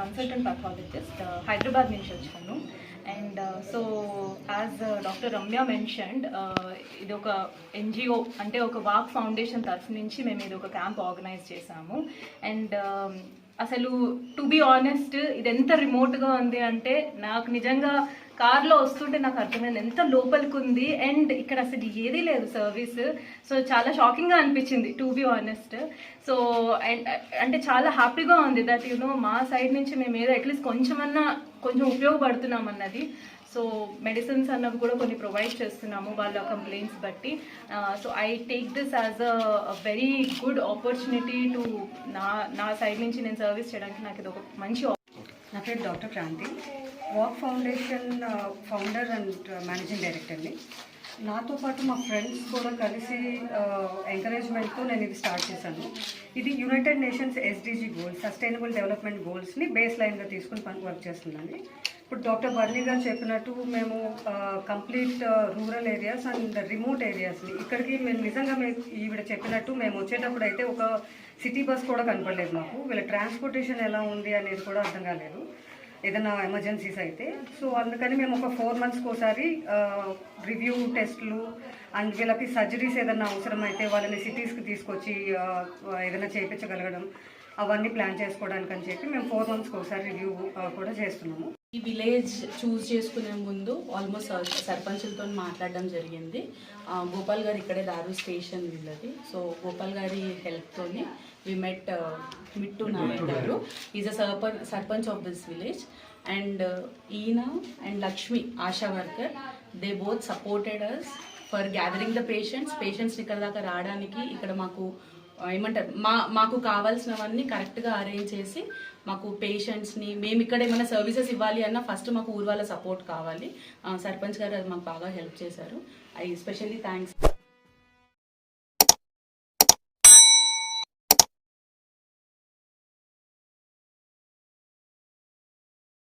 Consultant పథాలజిస్ట్ Hyderabad నుంచి వచ్చాను and so as doctor Ramya mentioned ఇది ఒక ఎన్జిఓ అంటే ఒక వాక్ ఫౌండేషన్ తరఫు నుంచి మేము ఇది ఒక క్యాంప్ ఆర్గనైజ్ చేశాము. అండ్ um, అసలు టు బి ఆనెస్ట్ ఇది ఎంత రిమోట్గా ఉంది అంటే నాకు నిజంగా కార్లో వస్తుంటే నాకు అర్థమైంది ఎంత లోపలికి ఉంది అండ్ ఇక్కడ అసలు ఏదీ లేదు సర్వీస్ సో చాలా షాకింగ్గా అనిపించింది to be honest so and అంటే చాలా హ్యాపీగా ఉంది దట్ యూనో మా సైడ్ నుంచి మేము ఏదో అట్లీస్ట్ కొంచెమన్నా కొంచెం ఉపయోగపడుతున్నాం అన్నది సో మెడిసిన్స్ అన్నవి కూడా కొన్ని ప్రొవైడ్ చేస్తున్నాము వాళ్ళ కంప్లైంట్స్ బట్టి. So I take this as a very good opportunity to నా నా సైడ్ నుంచి నేను సర్వీస్ చేయడానికి నాకు ఇది ఒక మంచి నా పేరు doctor Kranti. Walk foundation founder and managing డైరెక్టర్ని నాతో పాటు మా ఫ్రెండ్స్ కూడా కలిసి ఎంకరేజ్మెంట్తో నేను ఇది స్టార్ట్ చేశాను. ఇది United Nations SDG goals sustainable development గోల్స్ని base లైన్గా తీసుకుని పని వర్క్ చేస్తుందండి ఇప్పుడు డాక్టర్ బర్నీ గారు చెప్పినట్టు మేము complete rural areas and remote ఏరియాస్ని ఇక్కడికి మేము నిజంగా మేము ఈవిడ చెప్పినట్టు మేము వచ్చేటప్పుడు అయితే ఒక సిటీ బస్ కూడా కనపడలేదు మాకు. వీళ్ళ ట్రాన్స్పోర్టేషన్ ఎలా ఉంది అనేది కూడా అర్థం కాలేదు. ఏదైనా ఎమర్జెన్సీస్ అయితే. సో అందుకని మేము ఒక ఫోర్ మంత్స్కి ఒకసారి రివ్యూ టెస్ట్లు అండ్ వీళ్ళకి సర్జరీస్ ఏదైనా అవసరమైతే వాళ్ళని సిటీస్కి తీసుకొచ్చి ఏదైనా చేయించగలగడం అవన్నీ ప్లాన్ చేసుకోవడానికి అని చెప్పి మేము ఫోర్ మంత్స్కి ఒకసారి రివ్యూ కూడా చేస్తున్నాము. ఈ విలేజ్ చూస్ చేసుకునే ముందు ఆల్మోస్ట్ సర్పంచులతో మాట్లాడడం జరిగింది. గోపాల్ గారు ఇక్కడే దారు స్టేషన్ వీళ్ళది. సో గోపాల్ గారి హెల్ప్తోని వి మెట్ uh, మిట్టు నాయక్ గారు. Is a sarpanch sarpanch of this village and ఈయన and Lakshmi ASHA worker they both supported us for gathering the patients patients ఇక్కడ దాకా రావడానికి ఇక్కడ మాకు ఏమంటారు? మా మాకు కావాల్సినవన్నీ కరెక్ట్గా అరేంజ్ చేసి మాకు పేషెంట్స్ని మేము ఇక్కడ ఏమైనా సర్వీసెస్ ఇవ్వాలి అన్నా ఫస్ట్ మాకు ఊరు వాళ్ళ సపోర్ట్ కావాలి. సర్పంచ్ గారు అది మాకు బాగా హెల్ప్ చేశారు. I especially thanks